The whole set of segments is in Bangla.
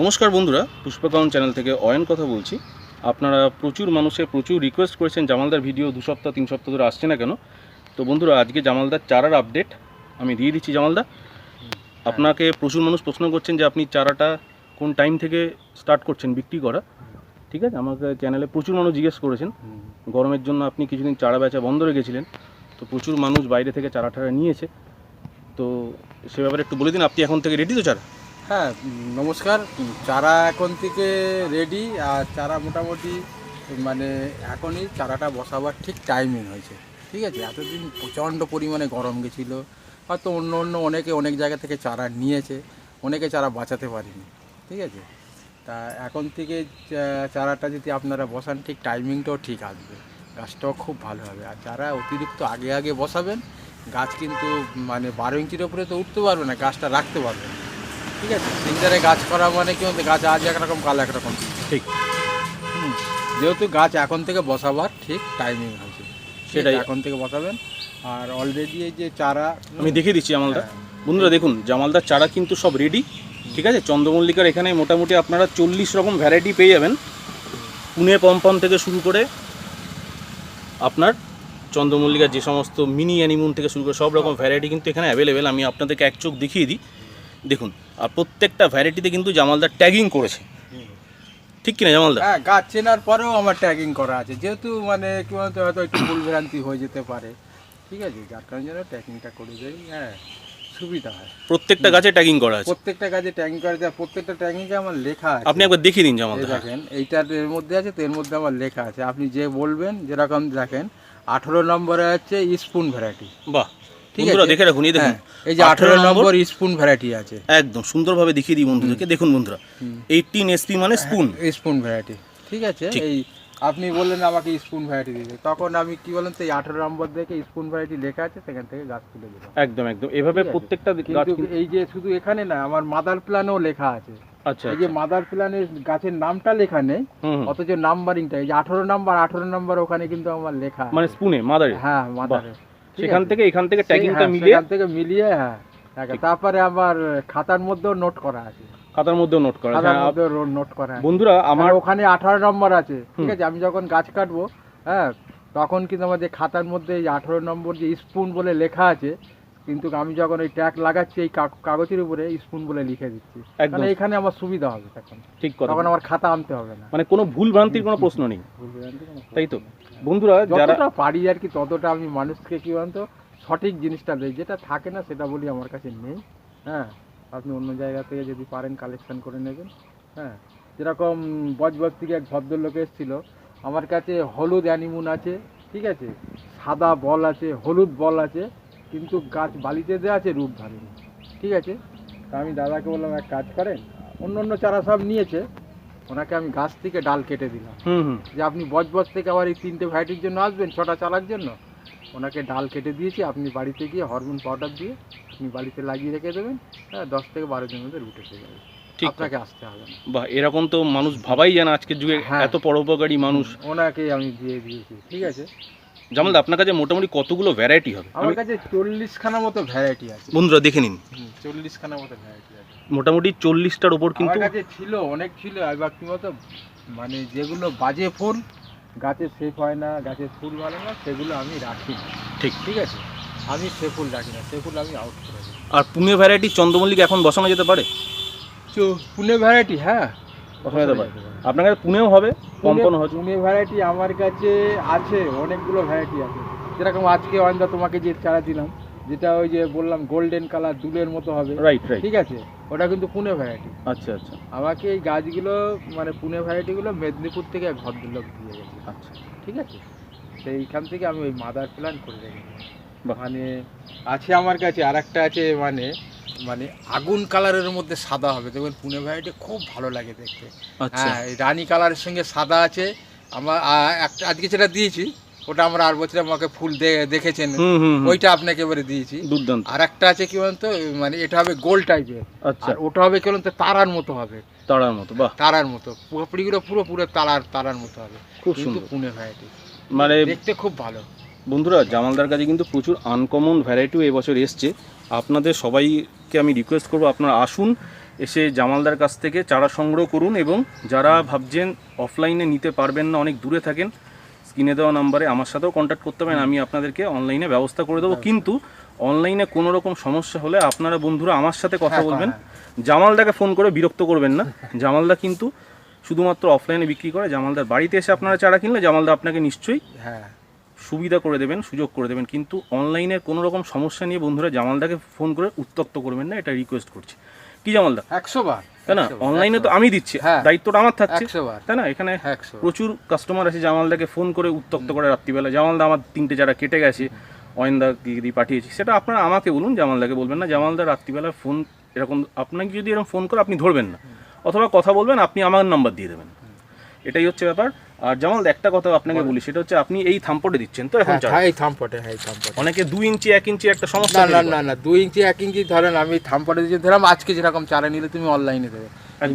নমস্কার বন্ধুরা পুষ্পকাউন চ্যানেল থেকে অয়ন কথা বলছি। আপনারা প্রচুর মানুষে প্রচুর রিকোয়েস্ট করেছেন, জামালদার ভিডিও দু সপ্তাহ, তিন সপ্তাহ ধরে আসছে না কেন? তো বন্ধুরা, আজকে জামালদার চারার আপডেট আমি দিয়ে দিচ্ছি জামালদা। আপনাকে প্রচুর মানুষ প্রশ্ন করছেন যে আপনি চারাটা কোন টাইম থেকে স্টার্ট করছেন বিক্রি করা? ঠিক আছে? আমাকে চ্যানেলে প্রচুর মানুষ জিজ্ঞেস করেছেন। গরমের জন্য আপনি কিছুদিন চারা বেচা বন্ধ রেখেছিলেন তো প্রচুর মানুষ বাইরে থেকে চারা টারা নিয়েছে। তো সে ব্যাপারে একটু বলে দিন, আপনি এখন থেকে রেডি তো চারা? হ্যাঁ নমস্কার। চারা এখন থেকে রেডি আর চারা মোটামুটি মানে এখনই চারাটা বসাবার ঠিক টাইমিং হয়েছে। ঠিক আছে? এতদিন প্রচণ্ড পরিমাণে গরম গেছিল। হয়তো অন্য অন্য অনেকে অনেক জায়গা থেকে চারা নিয়েছে। অনেকে চারা বাঁচাতে পারেনি। ঠিক আছে? তা এখন থেকে চারাটা যদি আপনারা বসান, ঠিক টাইমিংটাও ঠিক আসবে। গাছটাও খুব ভালো হবে। আর যারা অতিরিক্ত আগে আগে বসাবেন, গাছ কিন্তু মানে বারো ইঞ্চির ওপরে তো উঠতে পারবে না, গাছটা রাখতে পারবে না। ঠিক আছে সিঙ্গারে গাছ করা মানে কি গাছ আজ একরকম কাল একরকম। ঠিক। হুম। যেহেতু গাছ এখন থেকে বসাবার ঠিক টাইমিং হয়েছে সেটাই। সেটাই এখন থেকে বসাবেন। আর অলরেডি এই যে চারা আমি দেখিয়ে দিচ্ছি জামালদা। হ্যাঁ। বন্ধুরা দেখুন জামালদার চারা কিন্তু সব রেডি ঠিক আছে? চন্দ্রমল্লিকার এখানে মোটামুটি আপনারা চল্লিশ রকম ভ্যারাইটি পেয়ে যাবেন। পুনে পম্পম থেকে শুরু করে আপনার চন্দ্রমল্লিকার যে সমস্ত মিনি অ্যানিমুন থেকে শুরু করে সব রকম ভ্যারাইটি কিন্তু এখানে অ্যাভেলেবেল আমি আপনাদেরকে এক চোখ দেখিয়ে দিই। দেখুন আর প্রত্যেকটা ভ্যারাইটিতে কিন্তু জামালদার ট্যাগিং করেছে। ঠিক কিনা জামালদা? হ্যাঁ গাছ চেনার পরেও আমার ট্যাগিং করা আছে। যেহেতু মানে কি বলতো হয়তো একটু ভুলভ্রান্তি হয়ে যেতে পারে। ঠিক আছে যার কারণে যেন ট্যাগিংটা করে দেয় হ্যাঁ সুবিধা হয়। প্রত্যেকটা গাছে ট্যাগিং করা আছে। প্রত্যেকটা গাছে ট্যাগিং করা যায় প্রত্যেকটা ট্যাগিংয়ে আমার লেখা আছে। আপনি একবার দেখিয়ে দিন এই জামালদা দেখেন এইটার এর মধ্যে আছে তো এর মধ্যে আমার লেখা আছে। আপনি যে বলবেন যেরকম দেখেন আঠেরো নম্বরে হচ্ছে স্পুন ভ্যারাইটি বাহ। ঠিক বন্ধুরা আছে। দেখে রাখুন এই দেখুন এই যে আঠেরো নম্বর। স্পুন ভ্যারাইটি আছে। একদম সুন্দরভাবে দেখিয়ে দিই বন্ধুদেরকে। দেখুন বন্ধুরা এইটিন এসপি মানে স্পুন স্পুন ভ্যারাইটি ঠিক আছে? এই আপনি বললেন আমাকে স্পুন ভ্যারাইটি দিতে। তখন আমি কি বলেন তো এই আঠেরো নম্বর দেখে স্পুন ভ্যারাইটি লেখা আছে সেখান থেকে গাছ তুলে দিলাম একদম একদম। এভাবে প্রত্যেকটা গাছ কিন্তু কিন্তু- এই যে শুধু এখানে না আমার মাদার প্ল্যানেও লেখা আছে। আচ্ছা এই যে মাদার প্ল্যানের গাছের নামটা লেখা নেই। অথচ নাম্বারিংটা এই যে আঠেরো নাম্বার আঠারো নাম্বার ওখানে কিন্তু আমার লেখা মানে স্পুনে মাদারে হ্যাঁ মাদারে সেখান থেকে এখান থেকে ট্যাগিংটা হ্যাঁ, মিলিয়ে সেখান থেকে মিলিয়ে হ্যাঁ তারপরে আমার খাতার মধ্যেও নোট করা আছে। খাতার মধ্যেও নোট করা খাতার হ্যাঁ, মধ্যেও নোট করা আছে। বন্ধুরা আমার আমার ওখানে আঠারো নম্বর আছে। ঠিক আছে আমি যখন গাছ কাটবো হ্যাঁ তখন কিন্তু আমার যে খাতার মধ্যে এই আঠারো নম্বর যে স্পুন বলে লেখা আছে কিন্তু আমি যখন ওই ট্যাগ লাগাচ্ছি এই কাগজের উপরে স্পুন বলে লিখে দিচ্ছি। একদম। মানে এখানে আমার সুবিধা হবে তখন। ঠিক কথা। তখন আমার খাতা আনতে হবে না। মানে কোনো ভুল ভ্রান্তির কোনো প্রশ্ন নেই। তাই তো? বন্ধুরা, যারা যতটা পারি আর কি, ততটা আমি মানুষকে কি বলতো, সঠিক জিনিসটা দেই। যেটা থাকে না, সেটা বলি আমার কাছে নেই। হ্যাঁ আপনি অন্য জায়গা থেকে যদি পারেন কালেকশন করে নেবেন। হ্যাঁ যেরকম বজবজ থেকে এক ভদ্রলোক এসেছিল, আমার কাছে হলুদ অ্যানিমুন আছে, ঠিক আছে? সাদা বল আছে, হলুদ বল আছে, কিন্তু গাছ বালিতে দেওয়া আছে, রূপ ধরেনি, ঠিক আছে? তা আমি দাদাকে বললাম, এক কাজ করেন। অন্য অন্য চারা সব নিয়েছে। ওনাকে আমি গাছ থেকে ডাল কেটে দিলাম। যে আপনি বজবজ থেকে আবার এই তিনটে ভ্যারাইটির জন্য আসবেন ছটা চালার জন্য? ওনাকে ডাল কেটে দিয়েছি আপনি বাড়িতে গিয়ে হরমোন পাউডার দিয়ে আপনি বাড়িতে লাগিয়ে রেখে দেবেন হ্যাঁ দশ থেকে বারো দিনের মধ্যে রুট এসে যাবে। ঠিক। আপনাকে আসতে হবে না। বা এরকম তো মানুষ ভাবাই জানা আজকের যুগে হ্যাঁ। এত পরোপকারী মানুষ। ওনাকে আমি দিয়ে দিয়েছি ঠিক আছে? জামালদা আপনার কাছে মোটামুটি কতগুলো ভ্যারাইটি হবে? আমার আমি- কাছে চল্লিশখানা মতো ভ্যারাইটি আছে। বন্ধুরা দেখে নিন। চল্লিশখানা মতো ভ্যারাইটি আছে। মোটামুটি চল্লিশটার ওপর কিন্তু কাছে ছিল অনেক ছিল এবার কি বলতো মানে যেগুলো বাজে ফুল গাছের শেপ হয় না গাছের ফুল ভালো না সেগুলো আমি রাখি না। ঠিক। ঠিক আছে? আমি সে ফুল রাখি না সে ফুল আমি আউট করে দিই। আর পুনে ভ্যারাইটি চন্দ্রমল্লিকা এখন বসানো যেতে পারে? তো পুনে ভ্যারাইটি হ্যাঁ। যেতে আপনার কাছে পুনেও হবে পম্পন হবে পুনে ভ্যারাইটি আমার কাছে আছে অনেকগুলো ভ্যারাইটি আছে। যেরকম আজকে অয়ন্দা তোমাকে যে চারা দিলাম যেটা ওই যে বললাম গোল্ডেন কালার দুলের মতো হবে। রাইট রাইট ঠিক আছে? ওটা কিন্তু পুনে ভ্যারাইটি আচ্ছা আচ্ছা। আমাকে এই গাছগুলো মানে পুনে ভ্যারাইটিগুলো মেদিনীপুর থেকে এক ভদ্রলোক দিয়ে গেছে। আচ্ছা। ঠিক আছে? সেইখান থেকে আমি ওই মাদার প্ল্যান করে রেখেছি। মানে আছে আমার কাছে আর একটা আছে মানে মানে আগুন কালারের মধ্যে সাদা হবে। দেখবেন পুনে ভ্যারাইটি খুব ভালো লাগে দেখতে। আচ্ছা। হ্যাঁ রানী কালারের সঙ্গে সাদা আছে। আমার একটা আজকে যেটা দিয়েছি ওটা আমরা আর বছর আমাকে ফুল দেখেছেন। ওইটা আপনাকে এবারে দিয়েছি। দুর্দান্ত। আর একটা আছে কি বলুন তো মানে এটা হবে গোল টাইপের। আচ্ছা। আর ওটা হবে কি বলুন তো তারার মতো হবে। তারার মতো বাহ। তারার মতো। পুরোপুরিগুলো পুরো পুরো তারার তারার মতো হবে। খুব সুন্দর। পুনে ভ্যারাইটি মানে দেখতে খুব ভালো। বন্ধুরা জামালদার কাছে কিন্তু প্রচুর আনকমন ভ্যারাইটিও এবছর এসছে। আপনাদের সবাইকে আমি রিকোয়েস্ট করব আপনারা আসুন এসে জামালদার কাছ থেকে চারা সংগ্রহ করুন এবং যারা ভাবছেন অফলাইনে নিতে পারবেন না অনেক দূরে থাকেন স্ক্রিনে দেওয়া নাম্বারে আমার সাথেও কন্ট্যাক্ট করতে পারেন আমি আপনাদেরকে অনলাইনে ব্যবস্থা করে দেবো। কিন্তু অনলাইনে কোনো রকম সমস্যা হলে আপনারা বন্ধুরা আমার সাথে কথা হ্যাঁ, বলবেন। জামালদাকে ফোন করে বিরক্ত করবেন না। জামালদা কিন্তু শুধুমাত্র অফলাইনে বিক্রি করে জামালদার বাড়িতে এসে আপনারা চারা কিনলে জামালদা আপনাকে নিশ্চয়ই হ্যাঁ। সুবিধা করে দেবেন সুযোগ করে দেবেন। কিন্তু অনলাইনের কোনো রকম সমস্যা নিয়ে বন্ধুরা জামালদাকে ফোন করে উত্তক্ত করবেন না এটা রিকোয়েস্ট করছি। কি জামালদা? একশো বার। তাই না? অনলাইনে তো আমি দিচ্ছি হ্যাঁ। দায়িত্বটা আমার থাকছে। তাই না? এখানে প্রচুর কাস্টমার আছে জামালদাকে ফোন করে উত্তক্ত করে রাত্রিবেলা। জামালদা আমার তিনটে যারা কেটে গেছে অয়েন্দা দিয়ে পাঠিয়েছি সেটা আপনারা আমাকে বলুন জামালদাকে বলবেন না। জামালদা রাত্রিবেলা ফোন এরকম আপনাকে যদি এরকম ফোন করে আপনি ধরবেন না অথবা কথা বলবেন আপনি আমার নাম্বার দিয়ে দেবেন। এটাই হচ্ছে ব্যাপার। আর জামালদা একটা কথা আপনাকে বলি। সেটা হচ্ছে আপনি এই থাম্পটে দিচ্ছেন তো এখন হ্যাঁ এই থামপটে হ্যাঁ এই থামপটে। অনেকে দুই ইঞ্চি এক ইঞ্চি একটা সমস্যা না না না দুই ইঞ্চি এক ইঞ্চি ধরেন আমি থাম্পটে দিয়ে ধরলাম আজকে যেরকম চারা নিলে তুমি অনলাইনে দেবে।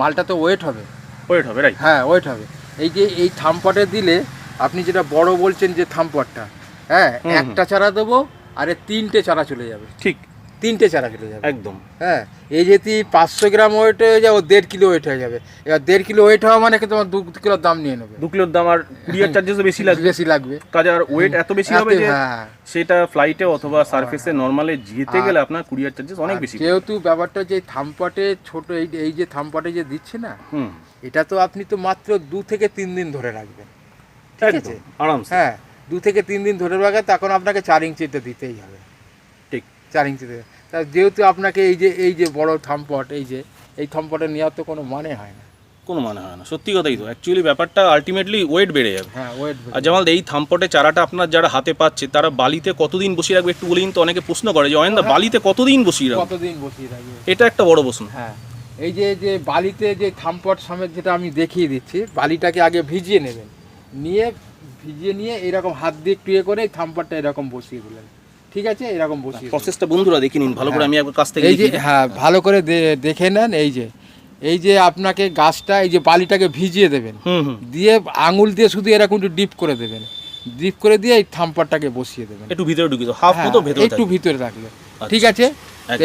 মালটা তো ওয়েট হবে। ওয়েট হবে রাইট হ্যাঁ ওয়েট হবে। এই যে এই থামপটে দিলে আপনি যেটা বড় বলছেন যে থামপটটা হ্যাঁ। একটা চারা দেবো আরে তিনটে চারা চলে যাবে। ঠিক। তিনটে চারা চলে যাবে। একদম। হ্যাঁ এই যদি পাঁচশো গ্রাম ওয়েট হয়ে যায় ও দেড় কিলো ওয়েট হয়ে যাবে। এবার দেড় কিলো ওয়েট হওয়া মানে কি তোমার দু কিলোর দাম নিয়ে নেবে। দু কিলোর দাম আর কুরিয়ার চার্জেসও বেশি লাগবে। বেশি লাগবে। কাজে আর ওয়েট এত বেশি হবে যে হ্যাঁ। সেটা ফ্লাইটে অথবা সার্ফেসে নর্মালে যেতে গেলে আপনার কুরিয়ার চার্জেস অনেক বেশি। যেহেতু ব্যাপারটা যে থামপটে ছোট এই এই যে থামপটে যে দিচ্ছে না হুম। এটা তো আপনি তো মাত্র দু থেকে তিন দিন ধরে রাখবেন। ঠিক আছে? আরামসে। হ্যাঁ দু থেকে তিন দিন ধরে রাখেন তখন আপনাকে চার ইঞ্চিতে দিতেই হবে। চার ইঞ্চিতে তা যেহেতু আপনাকে এই যে এই যে বড় থামপট এই যে এই থামপটে নেওয়ার তো কোনো মানে হয় না। কোনো মানে হয় না সত্যি কথাই তো। অ্যাকচুয়ালি ব্যাপারটা আলটিমেটলি ওয়েট বেড়ে যাবে। হ্যাঁ ওয়েট আর যেমন এই থামপটে চারাটা আপনার যারা হাতে পাচ্ছে তারা বালিতে কতদিন বসিয়ে রাখবে একটু বলেই তো অনেকে প্রশ্ন করে যে অয়েন্দা বালিতে কতদিন বসিয়ে রাখবে? কতদিন বসিয়ে রাখবে? এটা একটা বড় প্রশ্ন। হ্যাঁ এই যে যে বালিতে যে থামপট সমেত যেটা আমি দেখিয়ে দিচ্ছি বালিটাকে আগে ভিজিয়ে নেবেন। নিয়ে ভিজিয়ে নিয়ে এরকম হাত দিয়ে একটু ইয়ে করে এই থামপটটা এরকম বসিয়ে দিলেন। ঠিক আছে? এরকম বসিয়ে প্রসেসটা বন্ধুরা দেখে নিন ভালো করে আমি একবার কাছ থেকে এই যে হ্যাঁ ভালো করে দেখে নেন এই যে। এই যে আপনাকে গাছটা এই যে বালিটাকে ভিজিয়ে দেবেন। দিয়ে আঙুল দিয়ে শুধু এরকম একটু ডিপ করে দেবেন। ডিপ করে দিয়ে এই থাম্পারটাকে বসিয়ে দেবেন। একটু ভিতরে ঢুকিয়ে হাফ হ্যাঁ, মতো ভেতরে একটু ভিতরে রাখলে। আচ্ছা, ঠিক আছে?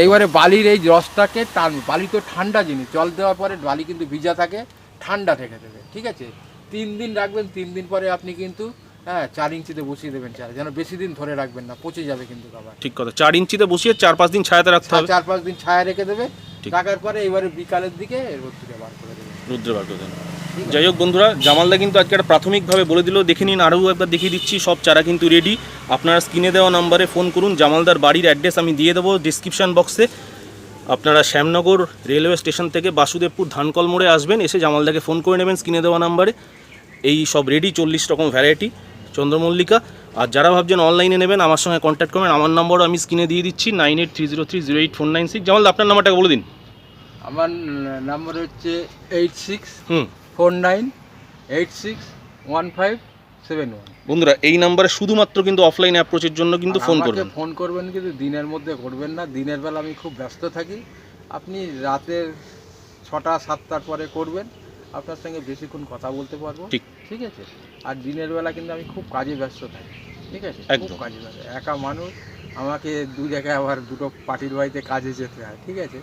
এইবারে বালির এই রসটাকে টান বালি তো ঠান্ডা জিনিস জল দেওয়ার পরে বালি কিন্তু ভিজা থাকে ঠান্ডা থেকে দেবে। ঠিক আছে? তিন দিন রাখবেন তিন দিন পরে আপনি কিন্তু হ্যাঁ চার ইঞ্চিতে বসিয়ে দেবেন চার। যেন বেশি দিন ধরে রাখবেন না পচে যাবে কিন্তু আবার ঠিক কথা। চার ইঞ্চিতে বসিয়ে চার পাঁচ দিন ছায়াতে রাখতে হবে। চার পাঁচ দিন ছায়া রেখে দেবে। রাখার পরে এবারে বিকালের দিকে রোদ্দুরে বার করে দেবে রুদ্রে বার করে দেন। যাই হোক বন্ধুরা জামালদা কিন্তু আজকে একটা প্রাথমিকভাবে বলে দিল দেখে নিন আরও একবার দেখিয়ে দিচ্ছি সব চারা কিন্তু রেডি আপনারা স্ক্রিনে দেওয়া নাম্বারে ফোন করুন জামালদার বাড়ির অ্যাড্রেস আমি দিয়ে দেবো ডিসক্রিপশান বক্সে আপনারা শ্যামনগর রেলওয়ে স্টেশন থেকে বাসুদেবপুর ধানকল মোড়ে আসবেন এসে জামালদাকে ফোন করে নেবেন স্ক্রিনে দেওয়া নাম্বারে এই সব রেডি চল্লিশ রকম ভ্যারাইটি চন্দ্রমল্লিকা। আর যারা ভাবছেন অনলাইনে নেবেন আমার সঙ্গে কন্ট্যাক্ট করবেন। আমার নম্বরও আমি স্ক্রিনে দিয়ে দিচ্ছি nine eight three zero three zero eight four nine six. জামালদা আপনার নাম্বারটা বলে দিন। আমার নাম্বার হচ্ছে eight six hmm. Four nine eight six one five seven one বন্ধুরা এই নাম্বারে শুধুমাত্র কিন্তু অফলাইন অ্যাপ্রোচের জন্য কিন্তু ফোন করবেন। ফোন করবেন কিন্তু দিনের মধ্যে করবেন না। দিনের বেলা আমি খুব ব্যস্ত থাকি। আপনি রাতের ছটা সাতটার পরে করবেন। আপনার সঙ্গে বেশিক্ষণ কথা বলতে পারব। ঠিক। ঠিক আছে? আর দিনের বেলা কিন্তু আমি খুব কাজে ব্যস্ত থাকি। ঠিক আছে? খুব কাজে ব্যস্ত। একা মানুষ আমাকে দু জায়গায় আবার দুটো পার্টির বাড়িতে কাজে যেতে হয়। ঠিক আছে?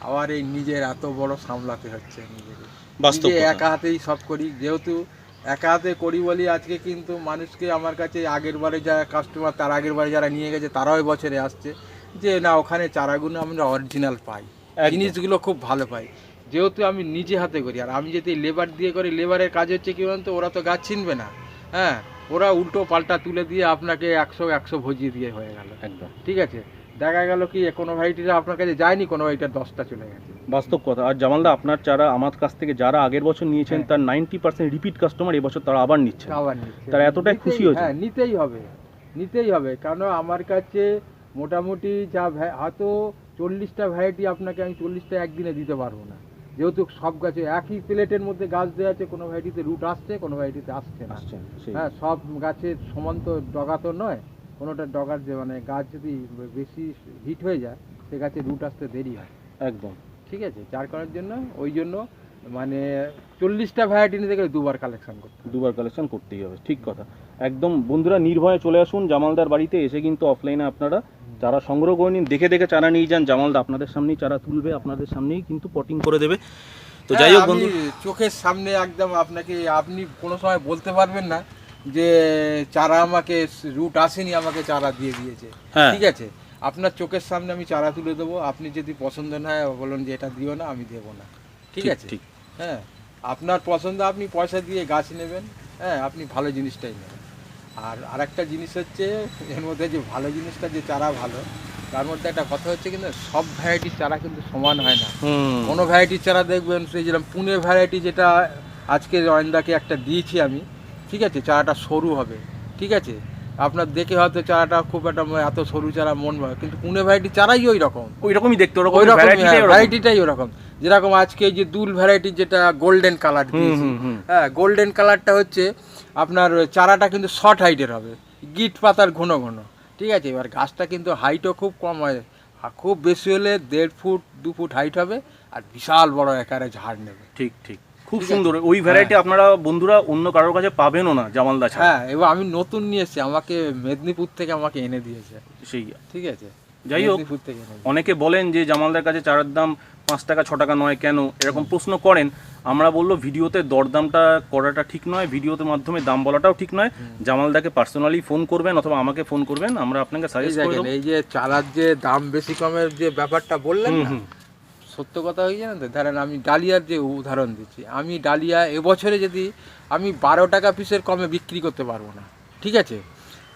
আবার এই নিজের এত বড় সামলাতে হচ্ছে নিজেকে। বাস্তব নিজে একা হাতেই সব করি। যেহেতু একা হাতে করি বলি আজকে কিন্তু মানুষকে আমার কাছে আগের বারে যারা কাস্টমার তার আগের বারে যারা নিয়ে গেছে তারাও বছরে আসছে। যে না ওখানে চারাগুলো আমরা অরিজিনাল পাই। জিনিসগুলো খুব ভালো পাই। যেহেতু আমি নিজে হাতে করি আর আমি যদি লেবার দিয়ে করি লেবারের কাজ হচ্ছে কি তো ওরা তো গাছ চিনবে না। হ্যাঁ ওরা উল্টো পাল্টা তুলে দিয়ে আপনাকে একশো একশো ভজিয়ে দিয়ে হয়ে গেল। একদম। ঠিক আছে? দেখা গেল কি কোনো ভাইটিরা আপনার কাছে যায়নি কোনো ভাইটার দশটা চলে গেছে। বাস্তব কথা। আর জামালদা আপনার চারা আমার কাছ থেকে যারা আগের বছর নিয়েছেন হ্যাঁ। তার নাইনটি পার্সেন্ট রিপিট কাস্টমার এবছর তারা আবার নিচ্ছেন আবার নিচ্ছে। তারা এতটাই খুশি হয়েছে? হ্যাঁ নিতেই হবে। নিতেই হবে। কারণ আমার কাছে মোটামুটি যা হয়তো চল্লিশটা ভ্যারাইটি আপনাকে আমি চল্লিশটা একদিনে দিতে পারব না। যেহেতু সব গাছে একই প্লেটের মধ্যে গাছ দেওয়া আছে কোনো ভ্যারাইটিতে রুট আসছে কোনো ভ্যারাইটিতে আসছে না। হ্যাঁ সব গাছের সমান তো ডগা তো নয় কোনোটা ডগার যে মানে গাছ যদি বেশি হিট হয়ে যায় সে গাছে রুট আসতে দেরি হয়। একদম। ঠিক আছে যার কারণের জন্য ওই জন্য মানে চল্লিশটা ভ্যারাইটি নিতে গেলে দুবার কালেকশন করতে দুবার কালেকশন করতেই হবে ঠিক কথা। একদম বন্ধুরা নির্ভয়ে চলে আসুন জামালদার বাড়িতে এসে কিন্তু অফলাইনে আপনারা চারা সংগ্রহ করে নিন দেখে দেখে চারা নিয়ে যান। জামালদা আপনাদের সামনেই চারা তুলবে আপনাদের সামনেই কিন্তু পটিং করে দেবে। তো যাই হোক হ্যাঁ, বন্ধু। চোখের সামনে একদম আপনাকে আপনি কোনো সময় বলতে পারবেন না যে চারা আমাকে রুট আসেনি আমাকে চারা দিয়ে দিয়েছে। হ্যাঁ। ঠিক আছে? আপনার চোখের সামনে আমি চারা তুলে দেবো। আপনি যদি পছন্দ না হয় বলুন যে এটা দিও না আমি দেবো না। ঠিক আছে? হ্যাঁ আপনার পছন্দ আপনি পয়সা দিয়ে গাছ নেবেন। হ্যাঁ আপনি ভালো জিনিসটাই নেবেন। আর আরেকটা জিনিস হচ্ছে এর মধ্যে যে ভালো জিনিসটা যে চারা ভালো তার মধ্যে একটা কথা হচ্ছে কিন্তু সব ভ্যারাইটির চারা কিন্তু সমান হয় না। কোনো ভ্যারাইটির চারা দেখবেন সেই যেরকম পুনে ভ্যারাইটি যেটা আজকে অয়েন্দাকে একটা দিয়েছি আমি ঠিক আছে চারাটা সরু হবে ঠিক আছে? আপনার দেখে হয়তো চারাটা খুব একটা ম- এত সরু চারা মন ভাবে কিন্তু পুনে ভ্যারাইটি চারাই ওই রকম ওই রকমই দেখতে ওরকম ওই রকম ভ্যারাইটিটাই ওরকম। যেরকম আজকে যে দুল ভ্যারাইটির যেটা গোল্ডেন কালার হ্যাঁ গোল্ডেন কালারটা হচ্ছে আপনার চারাটা কিন্তু শর্ট হাইটের হবে গিট পাতার ঘন ঘন ঠিক আছে? এবার গাছটা কিন্তু হাইটও খুব কম হয় খুব বেশি হলে দেড় ফুট দু ফুট হাইট হবে আর বিশাল বড় একারে ঝাড় নেবে। ঠিক ঠিক। খুব সুন্দর। ওই ভ্যারাইটি আপনারা বন্ধুরা অন্য কারোর কাছে পাবেনও না জামালদা ছাড়া। হ্যাঁ এবার আমি নতুন নিয়ে এসেছি আমাকে মেদিনীপুর থেকে আমাকে এনে দিয়েছে। সেই। ঠিক আছে? যাই হোক অনেকে বলেন যে জামালদার কাছে চারার দাম পাঁচ টাকা ছ টাকা নয় কেন? এরকম প্রশ্ন করেন আমরা বলল ভিডিওতে দরদামটা করাটা ঠিক নয় ভিডিওতে মাধ্যমে দাম বলাটাও ঠিক নয়। জামালদাকে পার্সোনালি ফোন করবেন অথবা আমাকে ফোন করবেন আমরা আপনাকে সাজেস্ট করে দেখেন দেবো এই যে চালার যে দাম বেশি কমের যে ব্যাপারটা বললেন না সত্য কথা হয়ে জানেন তো ধরেন আমি ডালিয়ার যে উদাহরণ দিচ্ছি আমি ডালিয়া এবছরে যদি আমি বারো টাকা পিসের কমে বিক্রি করতে পারব না ঠিক আছে?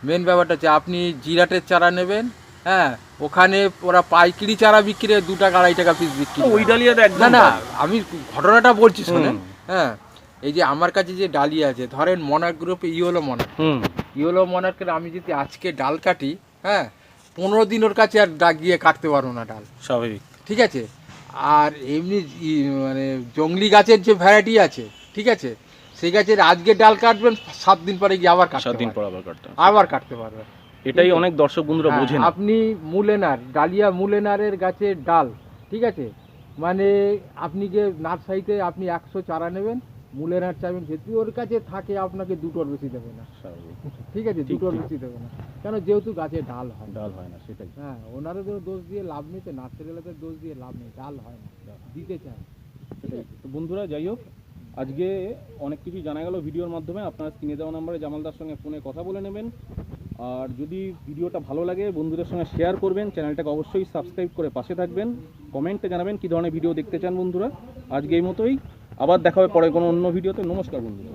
মেন ব্যাপারটা হচ্ছে আপনি জিরাটের চারা নেবেন হ্যাঁ ওখানে ওরা পাইকারি চারা বিক্রি দু টাকা আড়াই টাকা পিস বিক্রি করে। ওই ডালিয়াতে না একদম না আমি ঘটনাটা বলছি শোনেন। হ্যাঁ এই যে আমার কাছে যে ডালিয়া আছে ধরেন মনার গ্রুপে ইয়েলো মনার ইয়েলো মনার্কের আমি যদি আজকে ডাল কাটি হ্যাঁ পনেরো দিন ওর কাছে আর ডাক গিয়ে কাটতে পারব না ডাল। স্বাভাবিক। ঠিক আছে? আর এমনি মানে জঙ্গলি গাছের যে ভ্যারাইটি আছে ঠিক আছে? সেই গাছের আজকে ডাল কাটবেন সাত দিন পরে গিয়ে আবার কাটতে সাত দিন পর আবার কাটতে। আবার কাটতে পারবেন। এটাই অনেক দর্শক বন্ধুরা হ্যাঁ, বোঝে না আপনি মুলেনার ডালিয়া মুলেনারের গাছের ডাল ঠিক আছে? মানে আপনি যে নার্সারিতে আপনি একশো চারা নেবেন মুলেনার চাইবেন যদি ওর কাছে থাকে আপনাকে দুটোর বেশি দেবে না। ঠিক আছে? দুটোর বেশি দেবে না। কেন? যেহেতু গাছে ডাল হয়। ডাল হয় না সেটাই। হ্যাঁ ওনারও তো দোষ দিয়ে লাভ নেই তো নার্সারিওয়ালাদের দোষ দিয়ে লাভ নেই ডাল হয় না দিতে চায় তো বন্ধুরা যাই হোক আজকে অনেক কিছু জানা গেল ভিডিওর মাধ্যমে। আপনারা স্ক্রিনে দেওয়া নাম্বারে জামালদার সঙ্গে ফোনে কথা বলে নেবেন। আর যদি ভিডিওটা ভালো লাগে, বন্ধুদের সঙ্গে শেয়ার করবেন চ্যানেলটাকে অবশ্যই সাবস্ক্রাইব করে পাশে থাকবেন। কমেন্টে জানাবেন কী ধরনের ভিডিও দেখতে চান বন্ধুরা। আজকে এই মতোই। আবার দেখা হবে পরে কোনো অন্য ভিডিওতে নমস্কার বন্ধুরা।